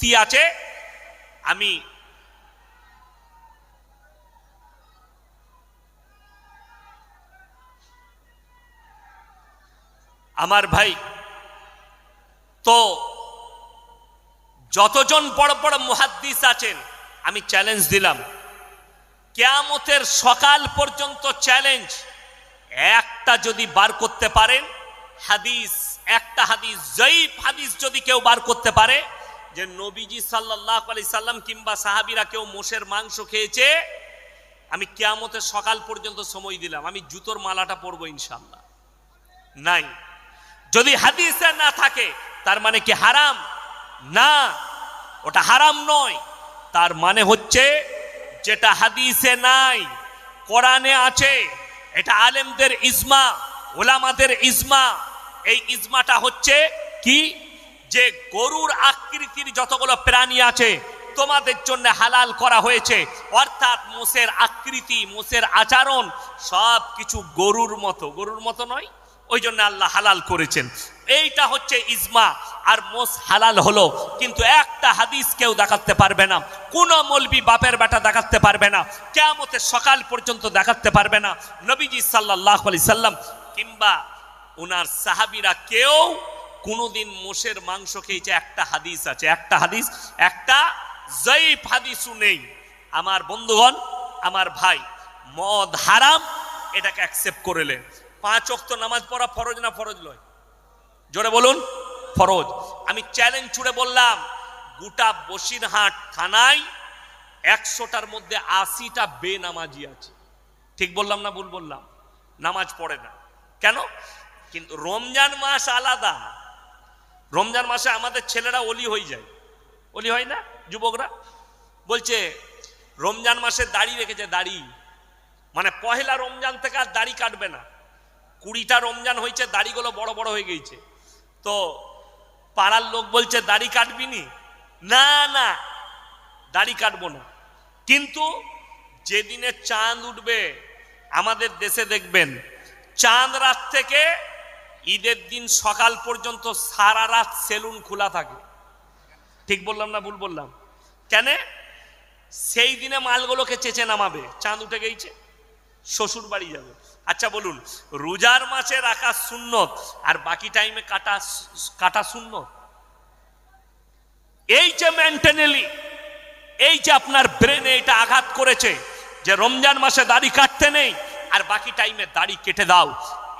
কুস্তি আছে, আমি আমার ভাই, তো যতজন বড় বড় মুহাদ্দিস আছেন, আমি চ্যালেঞ্জ দিলাম। কেয়ামতের সকাল পর্যন্ত চ্যালেঞ্জ একটা যদি বার করতে পারেন, হাদিস, একটা হাদিস, জয়ীফ হাদিস যদি কেউ বার করতে পারে যে নবীজি সাল্লাহ আলি সাল্লাম কিংবা সাহাবিরা কেউ মোষের মাংস খেয়েছে, আমি কেয়ামতের সকাল পর্যন্ত সময় দিলাম, আমি জুতোর মালাটা পরবো ইনশাল্লাহ নাই। যদি হাদিসে না থাকে, তার মানে কি হারাম? না। ওটা হারাম নয়। তার মানে হচ্ছে, যেটা হাদিসে নাই, কোরআনে আছে, এটা আলেমদের ইজমা, ওলামাদের ইজমা। এই ইজমাটা হচ্ছে কি? যে গরুর আকৃতির যতগুলো প্রাণী আছে, তোমাদের জন্য হালাল করা হয়েছে। অর্থাৎ মোষের আকৃতি, মোষের আচরণ সব কিছু গরুর মতো। গরুর মতো নয়, ওই জন্য আল্লাহ হালাল করেছেন। এইটা হচ্ছে ইজমা, আর মোষ হালাল হলো। কিন্তু একটা হাদিস কেউ দেখাতে পারবে না, কোন মলবি বাপের বেটা দেখাতে পারবে না কেমতের সকাল পর্যন্ত দেখাতে পারবে না। নবীজি সাল্লাহ আলি সাল্লাম কিংবা ওনার সাহাবিরা কেউ কোনোদিন মোষের মাংস খেয়েছে একটা হাদিস আছে, একটা হাদিস, একটা জয়ীফ হাদিসও নেই। আমার বন্ধুগণ, আমার ভাই, মদ হারাম, এটাকে অ্যাকসেপ্ট করেলেন পাঁচ অক্ত নামাজ পড়া ফরজ না ফরজ নয়? জোরে বলুন, ফরজ। আমি চ্যালেঞ্জ ছুড়ে বললাম, গোটা বসিরহাট থানায় একশোটার মধ্যে আশিটা বেনামাজি আছে। ঠিক বললাম না ভুল বললাম? নামাজ পড়ে না। কেন? কিন্তু রমজান মাস আলাদা। রমজান মাসে আমাদের ছেলেরা অলি হয়ে যায়। অলি হয় না যুবকরা? বলছে, রমজান মাসে দাড়ি রেখেছে, দাড়ি। মানে পহেলা রমজান থেকে আর দাড়ি কাটবে না। কুড়িটা রমজান হয়েছে, দাড়িগুলো বড় বড় হয়ে গেছে তো পাড়ার লোক বলছে, দাড়ি কাটবি নি? না না, দাড়ি কাটবো না। কিন্তু যেদিনে চাঁদ উঠবে, আমাদের দেশে দেখবেন, চাঁদ রাত থেকে ঈদের দিন সকাল পর্যন্ত সারা রাত সেলুন খোলা থাকে। ঠিক বললাম না ভুল বললাম? কেন? সেই দিনে মালগুলোকে চেঁচে নামাবে। চাঁদ উঠে গেছে শ্বশুর বাড়ি যাবে। আচ্ছা বলুন, রোজার মাসে রাখা সুন্নত আর বাকি টাইমে কাটা কাটা শূন্যত এই যে মেন্টেনালি এই যে আপনার ব্রেনে এটা আঘাত করেছে, যে রমজান মাসে দাড়ি কাটতে নেই, আর বাকি টাইমে দাড়ি কেটে দাও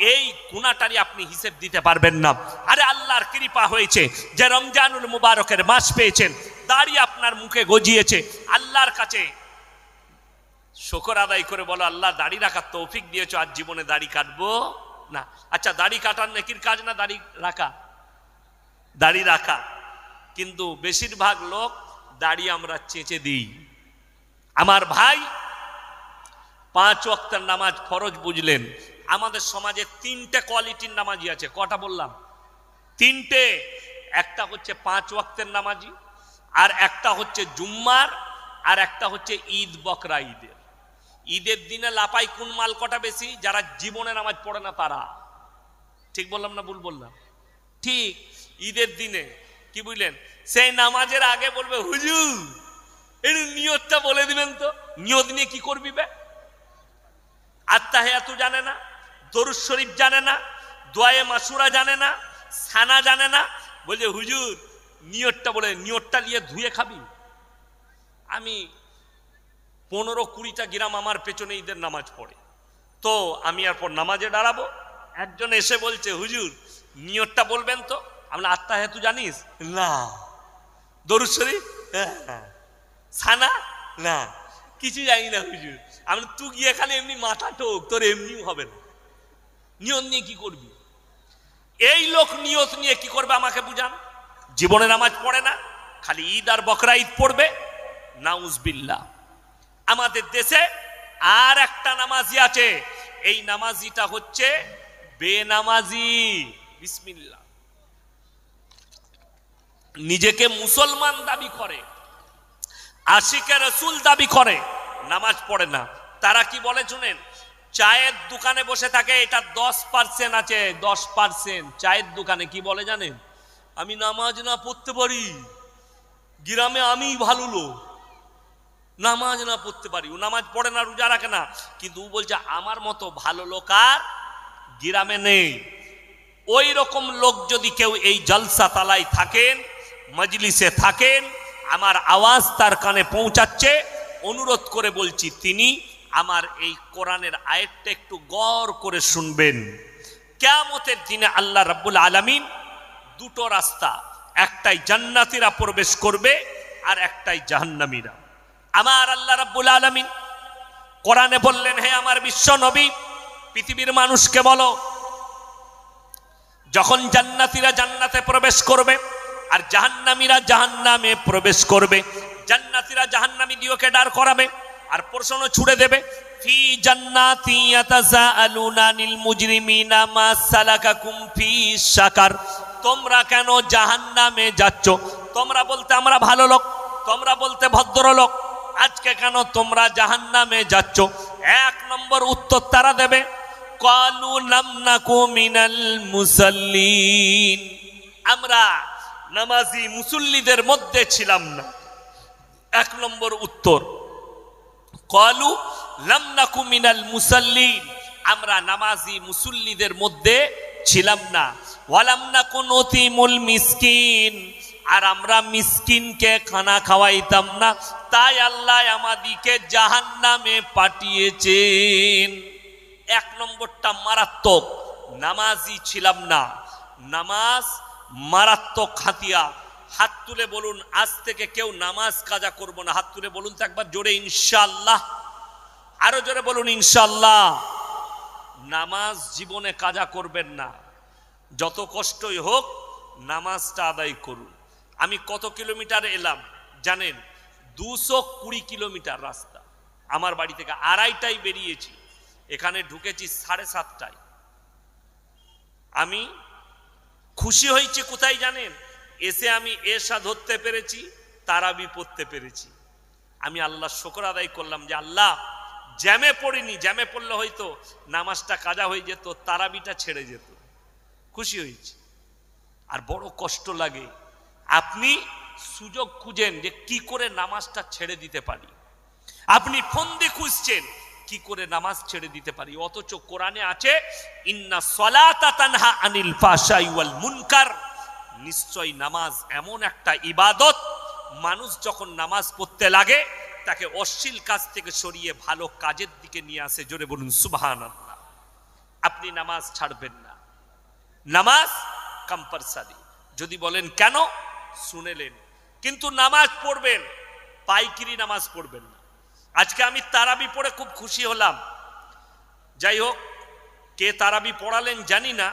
এই গুণাটারই আপনি হিসেব দিতে পারবেন না। আরে আল্লাহর কৃপা হয়েছে যে রমজানুল মুবারকের মাস পেয়েছেন, দাড়ি আপনার মুখে গজিয়েছে। আল্লাহর কাছে শকর আদায় করে বলো, আল্লাহ, দাড়ি রাখার তৌফিক দিয়েছ, আজ জীবনে দাড়ি কাটবো না। আচ্ছা দাড়ি কাটার নেকির কাজ না দাড়ি রাখা? দাড়ি রাখা। কিন্তু বেশিরভাগ লোক দাড়ি আমরা চেঁচে দিই। আমার ভাই পাঁচ ওয়াক্তের নামাজ ফরজ বুঝলেন আমাদের সমাজে তিনটে কোয়ালিটির নামাজি আছে। কটা বললাম? তিনটে। একটা হচ্ছে পাঁচ ওয়াক্তের নামাজি, আর একটা হচ্ছে জুম্মার, আর একটা হচ্ছে ঈদ বকরা ঈদের। ঈদের দিনে লাপাই কোন মাল কটা বেশি? যারা জীবনে নামাজ পড়ে না তারা। ঠিক বললাম না ভুল বললাম? ঠিক। ঈদের দিনে, কি বুঝলেন? সেই নামাজের আগে বলবে, হুজুর, এর নিয়তটা বলে দিবেন তো। নিয়ত নিয়ে কি করবি বে? আত্মাহেয়াতু জানে না। দরুদ শরীফ জানে না দোয়ে মাসুরা জানে না, সানা জানে না, বলছে, হুজুর, নিয়তটা বলে, নিয়তটা নিয়ে ধুয়ে খাবি। আমি পনেরো কুড়িটা গ্রাম আমার পেছনে ঈদের নামাজ পড়ে। তো আমি আর পর নামাজে দাঁড়াবো। একজন এসে বলছে, হুজুর, নিয়তটা বলবেন তো? আমরা আত্মা হেতু জানিস? না। দরুদ শরীফ? হ্যাঁ। সানা? না। কিছু জানি না, হুজুর। আমি তুই গিয়ে খালি এমনি মাথা টোক, তোর এমনিও হবে না। নিয়ত নিয়ে কি করবি? এই লোক নিয়ত নিয়ে কি করবে আমাকে বুঝান? জীবনে নামাজ পড়ে না, খালি ঈদ আর বকরা ঈদ পড়বে। নাউজবিল্লা আমাদের দেশে আর একটা নামাজি আছে। এই নামাজিটা হচ্ছে বেনামাজি। বিসমিল্লা নিজেকে মুসলমান দাবি করে, আশিকে রসুল দাবি করে, নামাজ পড়ে না। তারা কি বলে শুনেন? চায়ের দোকানে বসে থাকে, এটা দশ পার্সেন্ট আছে, দশ পার্সেন্ট চায়ের দোকানে কি বলে জানেন? আমি নামাজ না পড়তে পারি, গ্রামে আমিই ভালো লোক। নামাজ না পড়তে পারি। ও নামাজ পড়ে না, রোজা রাখে না। কিন্তু ও বলছে, আমার মতো ভালো লোক আর গ্রামে নেই। ওই রকম লোক যদি কেউ এই জলসা তালায় থাকেন, মজলিসে থাকেন, আমার আওয়াজ তার কানে পৌঁছাচ্ছে। অনুরোধ করে বলছি, তিনি আমার এই কোরআনের আয়াতটা একটু গড় করে শুনবেন। কেমতের দিনে আল্লাহ রাব্বুল আলামিন দুটো রাস্তা, একটাই জান্নাতীরা প্রবেশ করবে আর একটাই জাহান্নামীরা। আমার আল্লাহ রাব্বুল আলমিন কোরআনে বললেন, হে আমার বিশ্ব নবী, পৃথিবীর মানুষকে বলো, যখন জান্নাতীরা জান্নাতে প্রবেশ করবে আর জাহান্নামীরা জাহান্নামে প্রবেশ করবে, জান্নাতীরা জাহান্নামী দিওকে দাঁড় করাবে আর প্রশ্ন ছুড়ে দেবে, ফি ফি সাকার তোমরা কেন জাহান্নামে যাচ্ছ? তোমরা বলতে আমরা ভালো লোক, তোমরা বলতে ভদ্রলোক আজকে কেন তোমরা জাহান্নামে যাচ্ছ? এক নম্বর উত্তর তারা দেবে, কালু লাম নাকু মিনাল মুসাল্লিন। আমরা নামাজি মুসল্লিদের মধ্যে ছিলাম না। এক নম্বর উত্তর কলু লাম নাকু মিনাল মুসাল্লিন আমরা নামাজি মুসল্লিদের মধ্যে ছিলাম না। ওয়ালাম নাকু নতিমুল মিসকিন। আর আমরা মিসকিনকে খানা খাওয়াইতাম না। তাই আল্লাহ আমাদিকে জাহান্নামে পাঠিয়েছেন। এক নম্বরটা মারাত্মক। নামাজি ছিলাম না। নামাজ মারাত্মক হাতিয়া হাত তুলে বলুন, আজ থেকে কেউ নামাজ কাজা করব না। হাত তুলে বলুন তো একবার জোরে ইনশাল্লাহ আরও জোরে বলুন ইনশাল্লাহ নামাজ জীবনে কাজা করবেন না। যত কষ্টই হোক, নামাজটা আদায় করুন। আমি কত কিলোমিটার এলাম, জানেন? দুশো কুড়ি কিলোমিটার রাস্তা। আমার বাড়ি থেকে আড়াইটাই বেরিয়েছি। এখানে ঢুকেছি সাড়ে সাতটায়। আমি খুশি হয়েছি কোথায় জানেন? এসে আমি এসা ধরতে পেরেছি, তারাবি পড়তে পেরেছি। আমি আল্লাহ শকর আদায় করলাম যে, আল্লাহ, জ্যামে পড়িনি, জ্যামে পড়লে হয়তো নামাজটা কাজা হয়ে যেত, তারাবিটা ছেড়ে যেত। খুশি হয়েছি। আর বড় কষ্ট লাগে, আপনি সুযোগ খুঁজেন যে কি করে নামাজটা ছেড়ে দিতে পারি। আপনি ফন্দি খুঁজছেন কি করে নামাজ ছেড়ে দিতে পারি। অথচ কোরআনে আছে, ইন্না সলাতা তানহা আনিল ফাশাই ওয়াল মুনকার। নিশ্চয় নামাজ এমন একটা ইবাদত, মানুষ যখন নামাজ পড়তে লাগে, তাকে অশ্লীল কাজ থেকে সরিয়ে ভালো কাজের দিকে নিয়ে আসে। জোরে বলুন, সুবহানাল্লাহ। আপনি নামাজ ছাড়বেন না। নামাজ কম্পালসারি যদি বলেন কেন, শুনেলেন। কিন্তু নামাজ পড়বেন, পাইকিরি নামাজ পড়বেন না। আজকে আমি তারাবি পড়ে খুব খুশি হলাম। যাই হোক, কে তারাবি পড়ালেন জানি না?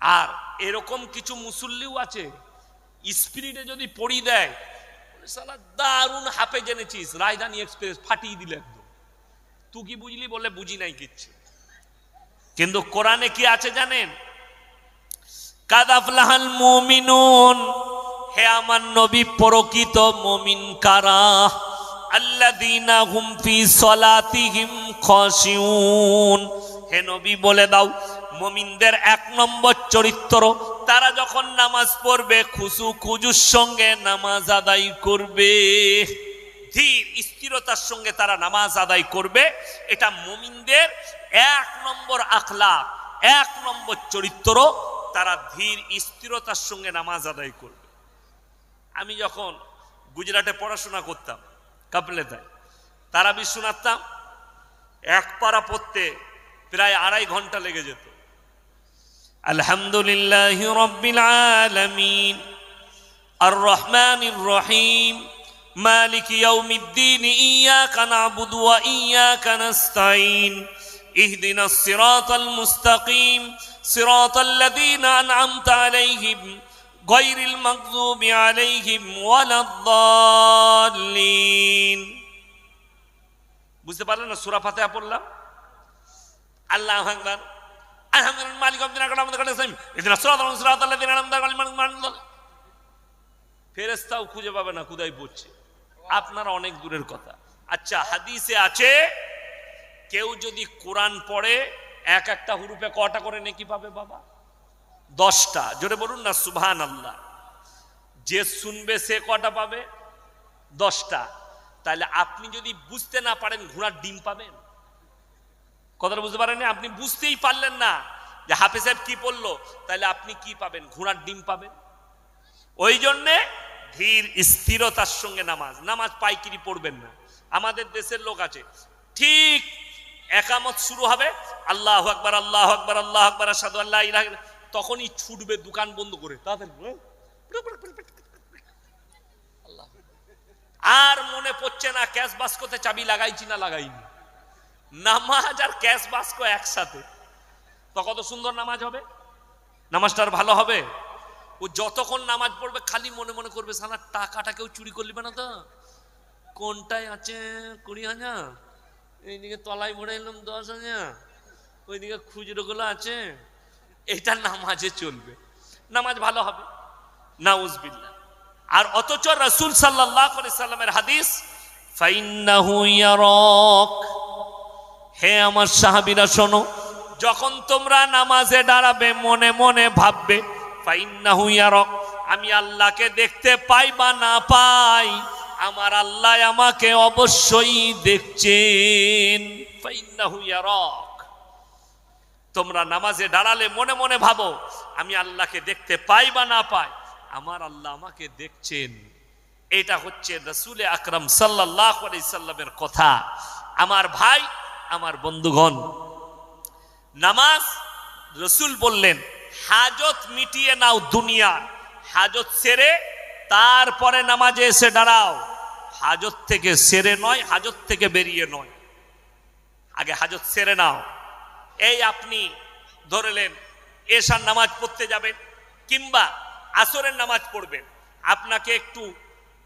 আর এরকম কিছু মুসল্লিও আছে, স্পিরিটে যদি পড়ি দেয় সালা দারুণ হাফে জেনেছিস রাজধানী এক্সপ্রেস, ফাটিয়ে দিলে একদম। তুই কি বুঝলি বলে বুঝি নাই কিচ্ছু। কিন্তু কোরআনে কি আছে জানেন? কাদাফলাহাল মুমিনুন হে আমার নবী প্রকৃত মুমিন কারা? আল্লাযীনা হুম ফি সলাতিহিম খাশিউন হে নবী বলে দাও মুমিনদের এক নম্বর চরিত্র, তারা যখন নামাজ পড়বে, খুশু খুজুর সঙ্গে নামাজ আদায় করবে। ধীর স্থিরতার সঙ্গে তারা নামাজ আদায় করবে। এটা মমিনদের এক নম্বর আখলা এক নম্বর চরিত্র, তারা ধীর স্থিরতার সঙ্গে নামাজ আদায় করবে। আমি যখন গুজরাটে পড়াশোনা করতাম, কাপলেতায় তারা শোনাতাম, এক পারা পড়তে প্রায় আড়াই ঘণ্টা লেগে যেত। আলহামদুলিল্লাহ রব্বিল আলামিন আর রহমান রহিম مالك يوم الدين إياك نعبد وإياك نستعين اهدنا الصراط المستقيم صراط الذين أنعمت عليهم গৈরিল মাগযুবি আলাইহিম ওয়ালাদ-দাল্লিন বুঝতে পারলেন না সূরা ফাতিহা পড়লাম আল্লাহু আকবার আলহামদুলিল্লাহ, মালিক আব্দিনা কালাম কালাম সাইম ইদিনা সিরাতাল সিরাতাল লাযিনা আনআমতা আলাইহিম ফেরেশতাও খুঁজে পাবে না কুদাই পড়ছে আপনারা অনেক দূরের কথা। আচ্ছা হাদিসে আছে, কেউ যদি কোরআন পড়ে, এক একটা হুরুপে কটা করে নেকি পাবে বাবা? দশটা। জোরে বলুন না সুবহান আল্লাহ যে শুনবে, সে কটা পাবে? দশটা। তাহলে আপনি যদি বুঝতে না পারেন, ঘোড়ার ডিম পাবেন? কথাটা বুঝতে পারেন আপনি বুঝতেই পারলেন না যে হাফেজ সাহেব কি পড়ল তাহলে আপনি কি পাবেন? ঘোড়ার ডিম পাবেন? ওই জন্যে ধীর স্থিরতার সঙ্গে নামাজ। নামাজ পাইকিরি পড়বেন না। আমাদের দেশের লোক আছে। ঠিক একামত শুরু হবে। আল্লাহ আকবার আল্লাহ আকবার আল্লাহ আকবার আসাদু আল্লাহ ইলাহা তখনই ছুটবে দোকান বন্ধ করে। হ্যাঁ? আর মনে পড়ছে না ক্যাশ বাস্কতে চাবি লাগাইছি না লাগাইনি? নামাজ আর ক্যাশ বাস্ক একসাথে। তো কত সুন্দর নামাজ হবে? নামাজটা আর ভালো হবে? ও যতক্ষণ নামাজ পড়বে, খালি মনে মনে করবে সালা টাকাটা কেউ চুরি করলিবে না তো? কোনটায় আছে? কুড়ি হাজার? এইদিকে তলায় ভরে এলাম, দশ হাজার। ওইদিকে খুচরো গুলো আছে। এটা নামাজে চলবে। নামাজ ভালো হবে। নাউজবিল্লা আর অথচ রসুল সাল্লাহ সাল্লামের হাদিস, ফাইন্নাহু ইয়ারাক। হে আমার সাহাবীরা, শোনো, যখন তোমরা নামাজে দাঁড়াবে, মনে মনে ভাববে আমি আল্লাহকে দেখতে পাই বা না পাই, আমার আল্লাহ আমাকে অবশ্যই দেখছেন। তোমরা নামাজে দাঁড়ালে মনে মনে ভাবো, আমি আল্লাহকে দেখতে পাই বা না পাই, আমার আল্লাহ আমাকে দেখছেন। এটা হচ্ছে রসুলে আকরাম সাল্লাহ সাল্লামের কথা। আমার ভাই আমার বন্ধুগণ। নামাজ রসুল বললেন, হাজত মিটিয়ে নাও দুনিয়ার হাজত সেরে তারপরে নামাজে এসে দাঁড়াও। হাজত থেকে সেরে নয়, হাজত থেকে বেরিয়ে নয়। আগে হাজত সেরে নাও। এই আপনি ধরলেন, এশার নামাজ পড়তে যাবেন কিংবা আসরের নামাজ পড়বেন। আপনাকে একটু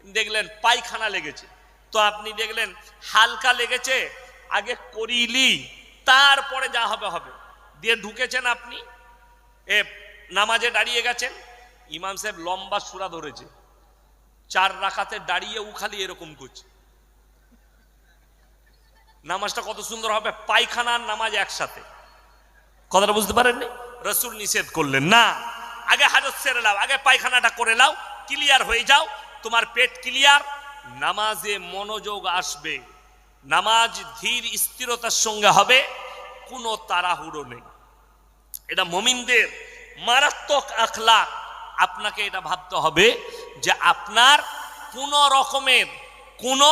দেখলেন পায়খানা লেগেছে। তো আপনি দেখলেন হালকা লেগেছে আগে করিলি, তারপরে যা হবে হবে। দিয়ে ঢুকেছেন আপনি। এ, নামাজে দাঁড়িয়ে গেছেন। ইমাম সাহেব লম্বা সুরা ধরেছে। চার রাখাতে দাঁড়িয়ে উ খালি এরকম করছে। নামাজটা কত সুন্দর হবে, পায়খানার নামাজ একসাথে। কথাটা বুঝতে পারেননি? রসুল নিষেধ করলেন, না, আগে হাজত সেরে লাও আগে পায়খানাটা করে লাও ক্লিয়ার হয়ে যাও, তোমার পেট ক্লিয়ার, নামাজে মনোযোগ আসবে। নামাজ ধীর স্থিরতার সঙ্গে হবে, কোনো তাড়াহুড়ো নেই। এটা মমিনদের মারাত্মক আখলা আপনাকে এটা ভাবতে হবে যে আপনার কোন রকমের কোনো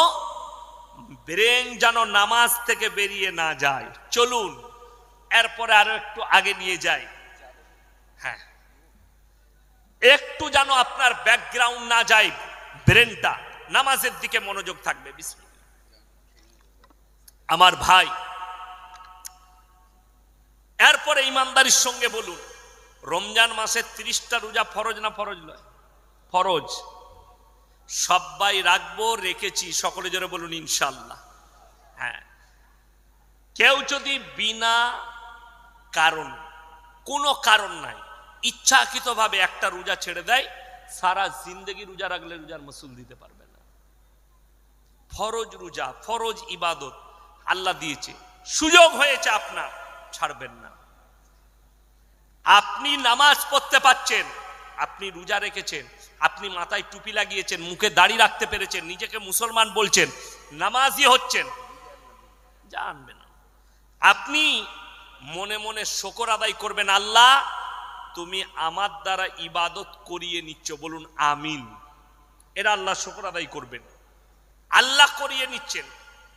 ব্রেন যেন নামাজ থেকে বেরিয়ে না যায়। চলুন, এরপরে আরও একটু আগে নিয়ে যাই। হ্যাঁ। একটু যেন আপনার ব্যাকগ্রাউন্ড না যায়, ব্রেনটা, নামাজের দিকে মনোযোগ থাকবে। বিসমিল্লাহ। আমার ভাই। এরপরে ইমানদারির সঙ্গে বলুন, রমজান মাসে তিরিশটা রোজা ফরজ না ফরজ নয়? ফরজ। সবাই রাখব, রেখেছি, সকলে জোরে বলুন, ইনশাল্লাহ। হ্যাঁ। কেউ যদি বিনা কারণ, কোনো কারণ নাই, ইচ্ছাকৃতভাবে একটা রোজা ছেড়ে দেয়, সারা জিন্দগি রোজা রাখলে রোজার মসুল দিতে পারবে না। ফরজ রোজা, ফরজ ইবাদত আল্লাহ দিয়েছে। সুযোগ হয়েছে আপনার, ছাড়বেন না। আপনি নামাজ পড়তে পাচ্ছেন আপনি রোজা রেখেছেন, আপনি মাথায় টুপি লাগিয়েছেন, মুখে দাড়ি রাখতে পেরেছেন, নিজেকে মুসলমান বলছেন, নামাজি হচ্ছেন, জানবেন আপনি মনে মনে শকর আদায় করবেন, আল্লাহ, তুমি আমার দ্বারা ইবাদত করিয়ে নিচ্ছ, বলুন আমিন। এরা আল্লাহ শকর আদায় করবেন। আল্লাহ করিয়ে নিচ্ছেন।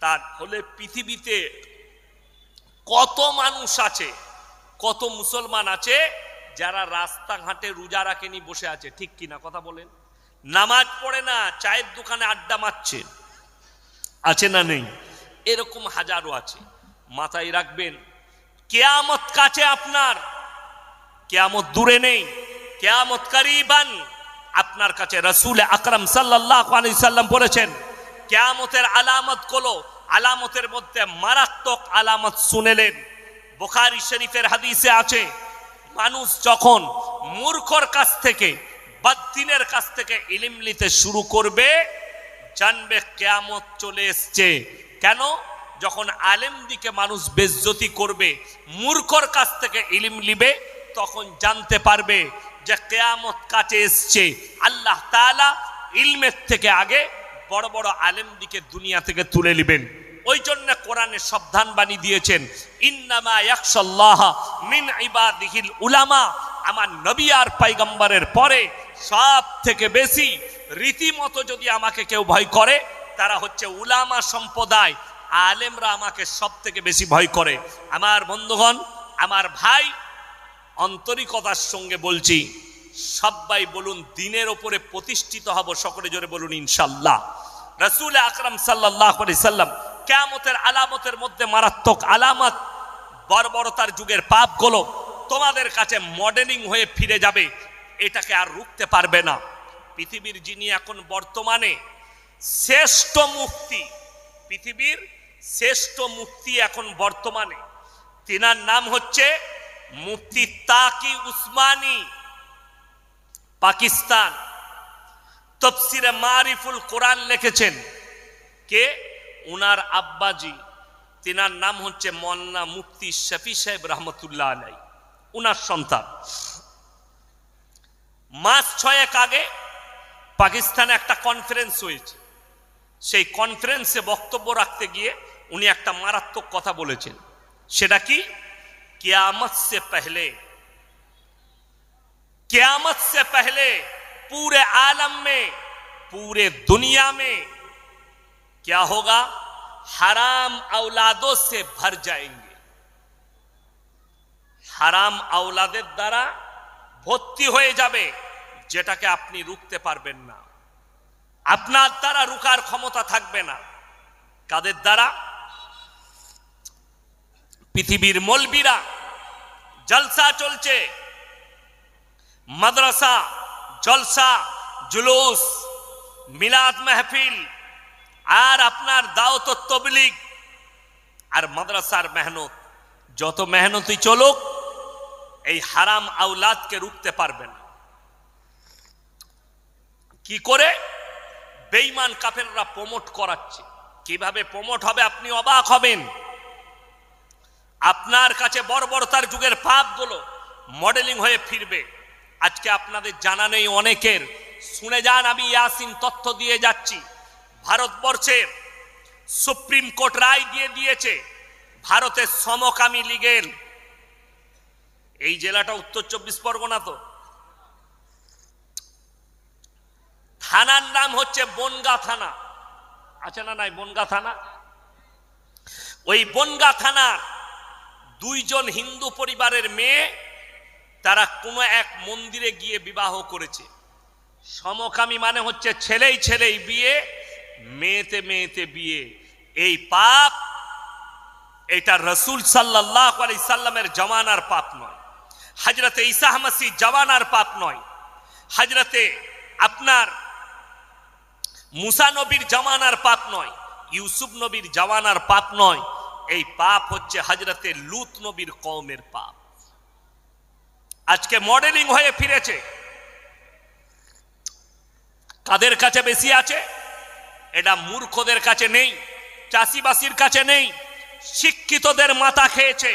তার হলে পৃথিবীতে কত মানুষ আছে, কত মুসলমান আছে যারা রাস্তাঘাটে রোজা রাখেনি, বসে আছে, ঠিক কিনা কথা বলেন? নামাজ পড়ে না, চায়ের দোকানে আড্ডা মারছে, আছে না নেই? এরকম হাজারো আছে। মাথায় রাখবেন, কেয়ামত কাছে আপনার, কেয়ামত দূরে নেই, কেয়ামত কারিবান, আপনার কাছে রসুল আকরাম সাল্লাহ আলি সাল্লাম বলেছেন কেয়ামতের আলামতগুলো আলামতের মধ্যে মারাত্মক আলামত শুনেলেন। বোখারি শরীফের হাদিসে আছে, মানুষ যখন মূর্খর কাছ থেকে বাদ্দিনের কাছ থেকে ইলিম নিতে শুরু করবে, জানবে কেয়ামত চলে এসছে। কেন? যখন আলেম দিকে মানুষ বেজ্জতি করবে, মূর্খর কাছ থেকে ইলিম লিবে তখন জানতে পারবে যে কেয়ামত কাছে এসছে। আল্লাহ তাআলা ইলমের থেকে আগে বড় বড় আলেম দিকে দুনিয়া থেকে তুলে নেবেন। ওই জন্য কোরআনে সাবধান বাণী দিয়েছেন, ইন্নামা ইয়াকশাল্লাহ মিন ইবাদিহিল উলামা। আমার নবী আর পাইগম্বরের পরে সব থেকে বেশি রীতিমতো যদি আমাকে কেউ ভয় করে, তারা হচ্ছে উলামা সম্প্রদায়। আলেমরা আমাকে সব থেকে বেশি ভয় করে। আমার বন্ধুগণ, আমার ভাই আন্তরিকতার সঙ্গে বলছি সবাই বলুন, দিনের ওপরে প্রতিষ্ঠিত হব, সকলে জোরে বলুন, ইনশাল্লাহ। রসুল আকরাম সাল্লাহ সাল্লাম কেয়ামতের আলামতের মধ্যে মারাত্মক আলামত, বর্বরতার যুগের পাপগুলো তোমাদের কাছে মডেলিং হয়ে ফিরে যাবে, এটাকে আর রুখতে পারবে না। পৃথিবীর যিনি এখন বর্তমানে শ্রেষ্ঠ মুক্তি পৃথিবীর শ্রেষ্ঠ মুক্তি এখন বর্তমানে, তিনার নাম হচ্ছে মুফতি তাকি উসমানী। পাকিস্তান। তফসিরে মারিফুল কোরআন লিখেছেন কে? উনার আব্বাজি। তেনার নাম হচ্ছে মন্না মুফতি শফি সাহেব রহমতুল্লাহ আলাই উনার সন্তান। মাস ছয়েক আগে পাকিস্তানে একটা কনফারেন্স হয়েছে। সেই কনফারেন্সে বক্তব্য রাখতে গিয়ে উনি একটা মারাত্মক কথা বলেছেন। সেটা কি? কেয়ামত সে পহলে कियामत से पहले पूरे आलम में पूरे दुनिया में क्या होगा हराम औलादों से भर जाएंगे হারাম আওলাদের দ্বারা ভর্তি হয়ে যাবে যেটাকে আপনি রুখতে পারবেন না আপনার দ্বারা রুকার ক্ষমতা থাকবে না কাদের দ্বারা পৃথিবীর মলবিরা জলসা চলছে মাদ্রাসা, জলসা, জুলুস, মিলাদ মেহফিল, আর আপনার দাওত তবলিগ। আর মাদ্রাসার মেহনত, যত মেহনতি চলুক, এই হারাম আউলাদকে রুখতে পারবে না। কি করে? বেইমান কাফেররা প্রমোট করাচ্ছে। কীভাবে প্রমোট হবে আপনি অবাক হবেন। আপনার কাছে বর্বরতার যুগের পাপগুলো মডেলিং হয়ে ফিরবে। আজকে আপনাদের জানা নেই অনেকের। শুনে যান, আমি ইয়াসিন তথ্য দিয়ে যাচ্ছি। ভারতবর্ষের সুপ্রিম কোর্ট রায় দিয়ে দিয়েছে, ভারতের সমকামী লীগের। এই জেলাটা উত্তর চব্বিশ পরগনা তো। থানার নাম হচ্ছে বনগা থানা। আছে না নাই বনগা থানা? ওই বনগা থানার দুইজন হিন্দু পরিবারের মেয়ে তারা কোনো এক মন্দিরে গিয়ে বিবাহ করেছে। সমকামী মানে হচ্ছে ছেলেই ছেলেই বিয়ে, মেয়েতে মেয়েতে বিয়ে। এই পাপ এটা রসুল সাল্লাহ আলি সাল্লামের জমানার পাপ নয়। হাজরতে ইসাহ মাসি জওয়ানার পাপ নয়। হাজরতে আপনার মুসা নবীর জমানার পাপ নয়, ইউসুফ নবীর জওয়ানার পাপ নয়। এই পাপ হচ্ছে হাজরতে লুত নবীর কওমের পাপ। আজকে মডেলিং হয়ে ফিরেছে। কাদের কাছে বেশি আছে? এটা মূর্খদের কাছে নেই, চাষিবাসীর কাছে নেই, শিক্ষিতদের মাথা খেয়েছে,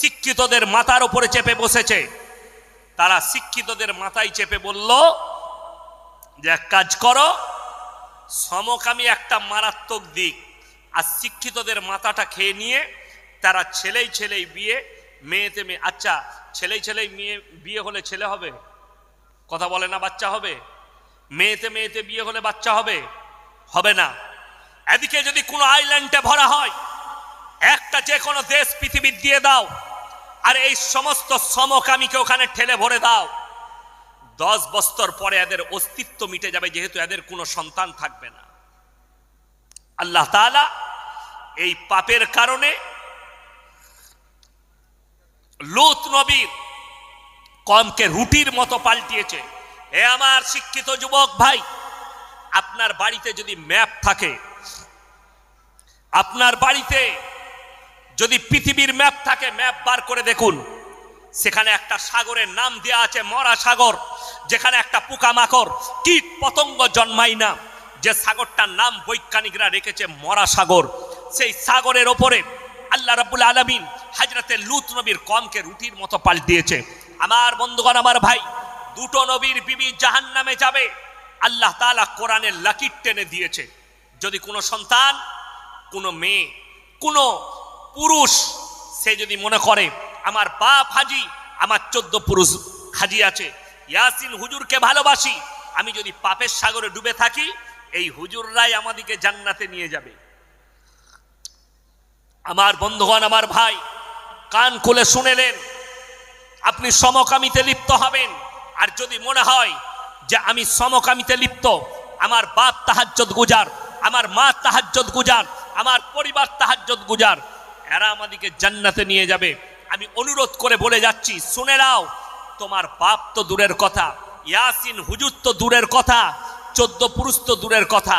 শিক্ষিতদের মাথার উপরে চেপে বসেছে। তারা শিক্ষিতদের মাথায় চেপে বলল, যে এক কাজ করো, সমকামী একটা মারাত্মক দিক। আর শিক্ষিতদের মাথাটা খেয়ে নিয়ে তারা ছেলেই ছেলেই বিয়ে মেয়েতে মেয়ে আচ্ছা ছেলেই ছেলেই মেয়ে, বিয়ে হলে ছেলে হবে? কথা বলে না বাচ্চা হবে? মেয়েতে মেয়েতে বিয়ে হলে বাচ্চা হবে? হবে না। এদিকে যদি কোনো আইল্যান্ডে ভরা হয়, একটা যে কোনো দেশ পৃথিবীর দিয়ে দাও, আর এই সমস্ত সমকামীকে ওখানে ঠেলে ভরে দাও। দশ বস্তর পরে এদের অস্তিত্ব মিটে যাবে, যেহেতু এদের কোনো সন্তান থাকবে না। আল্লাহ তাআলা এই পাপের কারণে লুত নবীর কমকে রুটির মতো পাল্টিয়েছে। এ আমার শিক্ষিত যুবক ভাই, আপনার বাড়িতে যদি ম্যাপ থাকে, আপনার বাড়িতে যদি পৃথিবীর ম্যাপ থাকে, ম্যাপ বার করে দেখুন। সেখানে একটা সাগরের নাম দেওয়া আছে মরা সাগর যেখানে একটা পোকামাকড় কীট পতঙ্গ জন্মায় না। যে সাগরটার নাম বৈজ্ঞানিকরা রেখেছে মরা সাগর সেই সাগরের ওপরে আল্লাহ রাব্বুল আলামিন হাজরাতে লুত নবীর কমকে রুটির মতো পাল্টিয়েছে। আমার বন্ধুগণ, আমার ভাই, দুটো নবীর বিবি জাহান নামে যাবে। আল্লাহ তালা কোরআনের লাকির টেনে দিয়েছে। যদি কোনো সন্তান, কোনো মেয়ে, কোনো পুরুষ, সে যদি মনে করে, আমার বাপ হাজি, আমার চোদ্দ পুরুষ হাজি আছে, ইয়াসিন হুজুরকে ভালোবাসি, আমি যদি পাপের সাগরে ডুবে থাকি, এই হুজুররাই আমাদিকে জান্নাতে নিয়ে যাবে। আমার বন্ধুগণ, আমার ভাই, কান খুলে শুনেলেন, আপনি সমকামিতে লিপ্ত হবেন। আর যদি মনে হয় যে আমি সমকামিতে লিপ্ত, আমার বাপ তাহাজ্জত গুজার, আমার মা তাহাজ্জত গুজার, আমার পরিবার তাহাজ্জত গুজার, এরা আমাদিকে জান্নাতে নিয়ে যাবে। আমি অনুরোধ করে বলে যাচ্ছি, শুনে নাও, তোমার বাপ তো দূরের কথা, ইয়াসিন হুজুর তো দূরের কথা, চোদ্দ পুরুষ তো দূরের কথা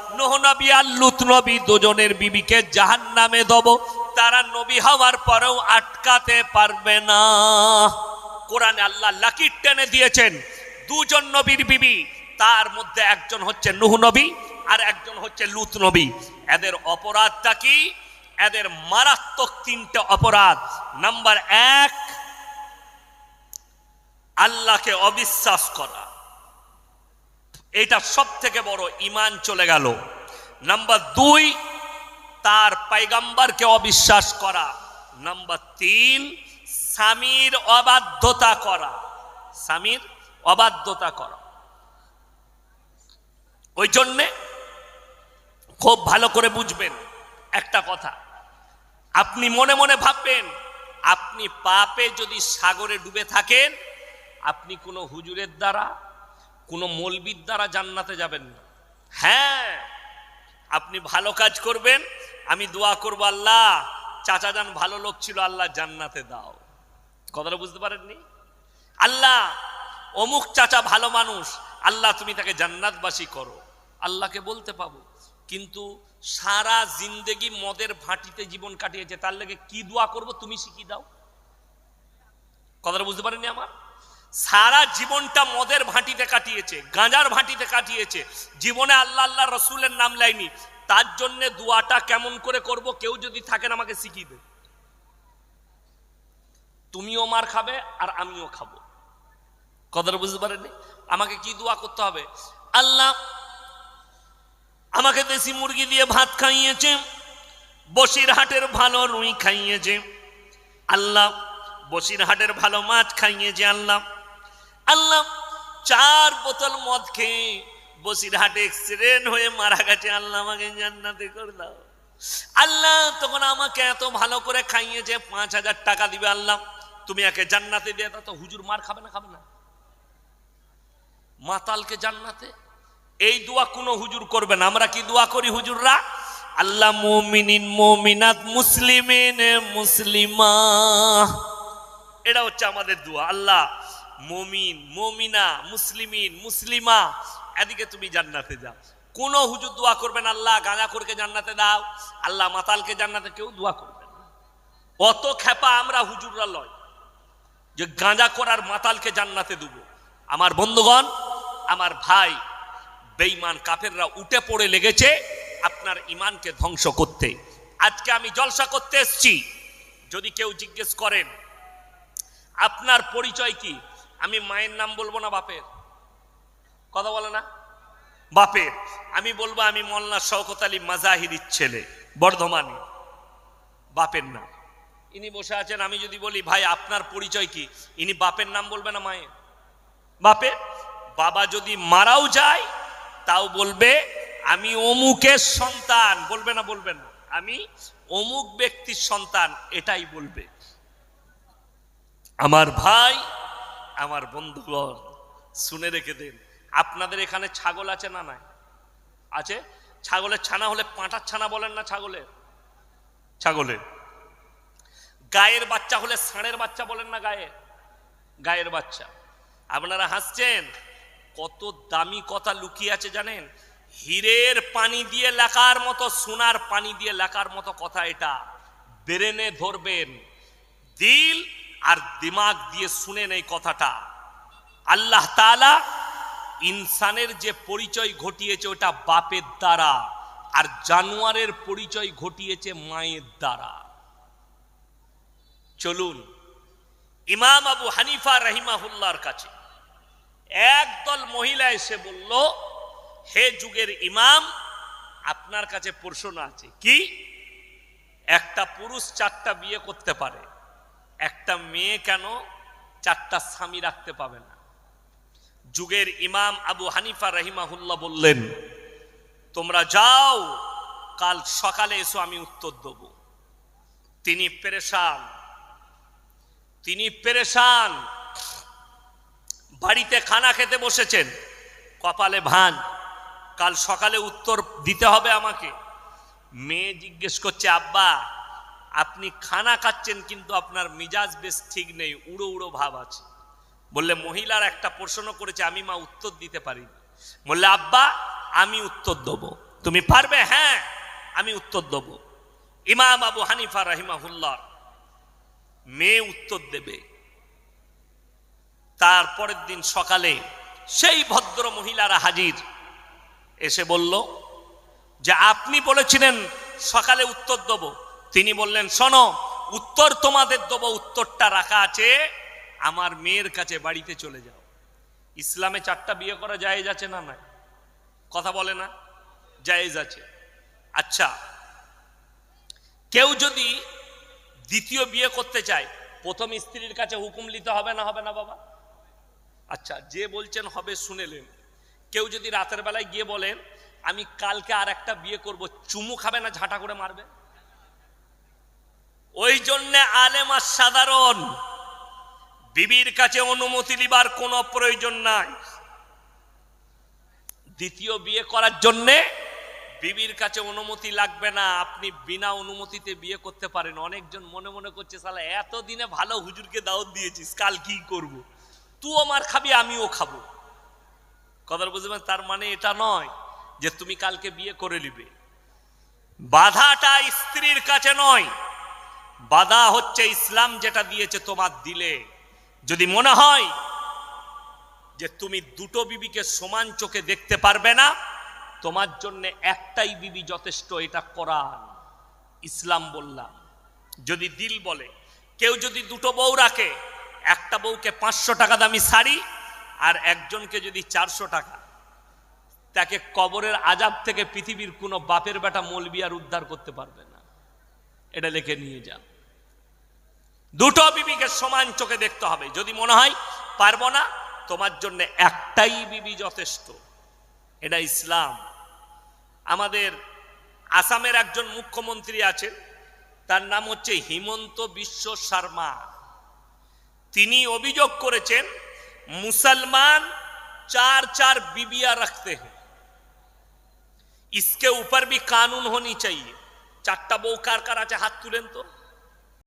নোহ নবী আর লুত নবী দুজনের বিবিকে জাহান নামে তারা নবী হওয়ার পরেও আটকাতে পারবে না। কোরআনে আল্লাহ লাকির টেনে দিয়েছেন, দুজন নবীর বিবি, তার মধ্যে একজন হচ্ছে নুহ নবী আর একজন হচ্ছে লুত নবী। এদের অপরাধটা কি? এদের মারাত্মক তিনটে অপরাধ। নাম্বার এক, আল্লাহকে অবিশ্বাস করা। এটা সব থেকে বড় ইমান চলে গেল। নাম্বার দুই, তার পাইগাম্বারকে অবিশ্বাস করা। নাম্বার তিন, স্বামীর অবাধ্যতা করা। স্বামীর অবাধ্যতা করা। ওই জন্যে খুব ভালো করে বুঝবেন একটা কথা। আপনি মনে মনে ভাববেন, আপনি পাপে যদি সাগরে ডুবে থাকেন, আপনি কোনো হুজুরের দ্বারা কোনো মলবির দ্বারা জান্নাতে যাবেন না। হ্যাঁ আপনি ভালো কাজ করবেন, আমি দোয়া করব আল্লাহ। চাচা যান, ভালো লোক ছিল, আল্লাহ জান্নাতে দাও। কথাটা বুঝতে পারেননি? আল্লাহ, অমুক চাচা ভালো মানুষ, আল্লাহ তুমি তাকে জান্নাতবাসী করো। আল্লাহকে বলতে পাবো। কিন্তু সারা জিন্দেগি মদের ভাটিতে জীবন কাটিয়েছে, তার লেগে কি দোয়া করব তুমি শিখিয়ে দাও। কথাটা বুঝতে পারেননি আমার? সারা জীবনটা মদের ভাটিতে কাটিয়েছে, গাঁজার ভাঁটিতে কাটিয়েছে। জীবনে আল্লাহ আল্লাহ রসুলের নাম লাইনি তার জন্য দোয়াটা কেমন করে করব কেউ যদি থাকেন আমাকে শিখিয়ে দেবে তুমিও মার খাবে আর আমিও খাব। কথাটা বুঝতে পারেনি আমাকে কি দোয়া করতে হবে? আল্লাহ আমাকে দেশি মুরগি দিয়ে ভাত খাইয়েছে, বসিরহাটের ভালো রুই খাইয়েছে। আল্লাহ বসিরহাটের ভালো মাছ খাইয়েছে, আল্লাহ। আল্লাহ চার বোতল মদ খেয়ে বসিরহাটে এক্সিডেন্ট হয়ে মারা গেছে। আল্লাহ আমাকে জান্নাতে করে দাও। আল্লাহ তখন আমাকে এত ভালো করে খাইয়েছে, পাঁচ হাজার টাকা দিবে আল্লাহ। তুমি একে জান্নাতে দিয়ে তো হুজুর মার খাবে না খাবে না। মাতালকে জান্নাতে। এই দোয়া কোনো হুজুর করবে না। আমরা কি দোয়া করি হুজুররা? আল্লাহ মুমিনিন, মুমিনাত, মুসলিমিন, মুসলিমা। এটা হচ্ছে আমাদের দোয়া। আল্লাহ মুমিন, মুমিনা, মুসলিমিন, মুসলিমা। এদিকে তুমি জান্নাতে যাও। কোন হুজুর দোয়া করবেন, আল্লাহ গাঁজা গাঁজাখোরকে জান্নাতে দাও। আল্লাহ, মাতালকে জান্নাতে কেউ দোয়া করবে না। অত খেপা আমরা হুজুররা লয় যে গাঁজা করার মাতালকে জান্নাতে দেব। আমার বন্ধুগণ, আমার ভাই, বেঈমান কাফেররা উঠে পড়ে লেগেছে আপনার ইমানকে ধ্বংস করতে। আজকে আমি জলসা করতে এসছি। যদি কেউ জিজ্ঞেস করেন, আপনার পরিচয় কি? আমি মায়ের নাম বলব না বাপের? কথা বলে না? বাপের। আমি বলব আমি মোল্লা শওকত আলী মাজাহিরির ছেলে, বর্ধমানে। বাপের নাম। ইনি বসে আছেন, আমি যদি বলি, ভাই, আপনার পরিচয় কি? ইনি বাপের নাম বলবে না মায়ের? বাপের। বাবা যদি মারাও যায়, তাও বলবে, আমি অমুকের সন্তান। বলবে না বলবেন না। আমি অমুক ব্যক্তির সন্তান, এটাই বলবে। আমার ভাই আমার বন্ধুগণ, শুনে রেখে দিন। আপনাদের এখানে ছাগল আছে না নাই? আছে? ছাগলের ছানা হলে পাঁটার ছানা বলেন না ছাগলের? ছাগলের। গায়ের বাচ্চা হলে ষাঁড়ের বাচ্চা বলেন না গায়ে গায়ের বাচ্চা। আপনারা হাসছেন? কত দামি কথা লুকিয়ে আছে জানেন? হীরের পানি দিয়ে লেখার মতো, সোনার পানি দিয়ে লেখার মতো কথা এটা। বেরেনে ধরবেন। দিল আর দিমাগ দিয়ে শুনে এই কথাটা। আল্লাহ তাআলা ইনসানের যে পরিচয় ঘটিয়েছে ওটা বাপের দ্বারা আর জানোয়ারের পরিচয় ঘটিয়েছে মায়ের দ্বারা। চলুন, ইমাম আবু হানিফা রহিমাহুল্লার কাছে একদল মহিলা এসে বলল, হে যুগের ইমাম, আপনার কাছে প্রশ্ন আছে, কি? একটা পুরুষ চারটা বিয়ে করতে পারে। একটা মেয়ে কেন চারটা স্বামী রাখতে পাবে না? যুগের ইমাম আবু হানিফা রহিমাহুল্লাহ বললেন, তোমরা যাও, কাল সকালে এসো, আমি উত্তর দেব। তিনি পেরেশান তিনি পেরেশান। বাড়িতে খানা খেতে বসেছেন, কপালে ভান, কাল সকালে উত্তর দিতে হবে আমাকে? মেয়ে জিজ্ঞেস করছে, আব্বা আপনি খানা খাচ্ছেন, কিন্তু আপনার মিজাজ বেশ ঠিক নেই, উড়ো উড়ো ভাব আছে। বললে, মহিলার একটা প্রশ্ন করেছে, আমি মা উত্তর দিতে পারি বললে, আব্বা, আমি উত্তর দেবো। তুমি পারবে? হ্যাঁ আমি উত্তর দেবো। ইমাম আবু হানিফা রাহিমাহুল্লাহ মেয়ে উত্তর দেবে। তারপরের দিন সকালে সেই ভদ্র মহিলারা হাজির। এসে বলল যে, আপনি বলেছিলেন, সকালে উত্তর দেবো। তিনি বললেন, শোনো, উত্তর তোমাদের দেবো, উত্তরটা রাখা আছে। আমার মেয়ের কাছে বাড়িতে চলে যাও। ইসলামে চারটা বিয়ে করা জায়েজ আছে না নাই? কথা বলে না? জায়েজ আছে। আচ্ছা কেউ যদি দ্বিতীয় বিয়ে করতে চায়, প্রথম স্ত্রীর কাছে হুকুম নিতে হবে না হবে না বাবা? আচ্ছা যে বলছেন হবে শুনেলেন কেউ যদি রাতের বেলায় গিয়ে বলেন, আমি কালকে আর একটা বিয়ে করব, চুমু খাবে না, ঝাঁটা করে মারবে? ওই জন্যে আলেমা সাধারণ। বিবির কাছে অনুমতি নিবার কোনো প্রয়োজন নাই। দ্বিতীয় বিয়ে করার জন্যে বিবির কাছে অনুমতি লাগবে না। আপনি বিনা অনুমতিতে বিয়ে করতে পারেন। অনেকজন মনে মনে করছে, সালা, এতদিনে ভালো হুজুরকে দাওয়াত দিয়েছিস, কাল কি করব। তুই আমার খাবি, আমিও খাব। কথা বুঝবেন তার মানে এটা নয় যে তুমি কালকে বিয়ে করে নিবে। বাধাটা স্ত্রীর কাছে নয়। বাধা হচ্ছে ইসলাম যেটা দিয়েছে তোমার দিলে। যদি মনে হয় যে তুমি দুটো বিবিকে সমান চোখে দেখতে পারবে না, তোমার জন্য একটাই বিবি যথেষ্ট, এটা কোরআন। ইসলাম বললাম। যদি দিল বলে, কেউ যদি দুটো বউ রাখে, একটা বউকে পাঁচশো টাকা দামি শাড়ি আর একজনকে যদি চারশো টাকা, তাকে কবরের আজাব থেকে পৃথিবীর কোনো বাপের বেটা মলবি আর উদ্ধার করতে পারবে না। এটা লিখে নিয়ে যান। দুটো বিবিকে সমান চোখে দেখতে হবে যদি মনে হয় পারবো না তোমার জন্য একটাই বিবি যথেষ্ট এটা ইসলাম আমাদের আসামের একজন মুখ্যমন্ত্রী আছেন তার নাম হচ্ছে হিমন্ত বিশ্ব শর্মা তিনি অভিযোগ করেছেন মুসলমান चार चार बीबियां रखते हैं इसके ऊपर भी कानून होनी चाहिए চারটা বউ কার কার আছে হাত তুলেন তো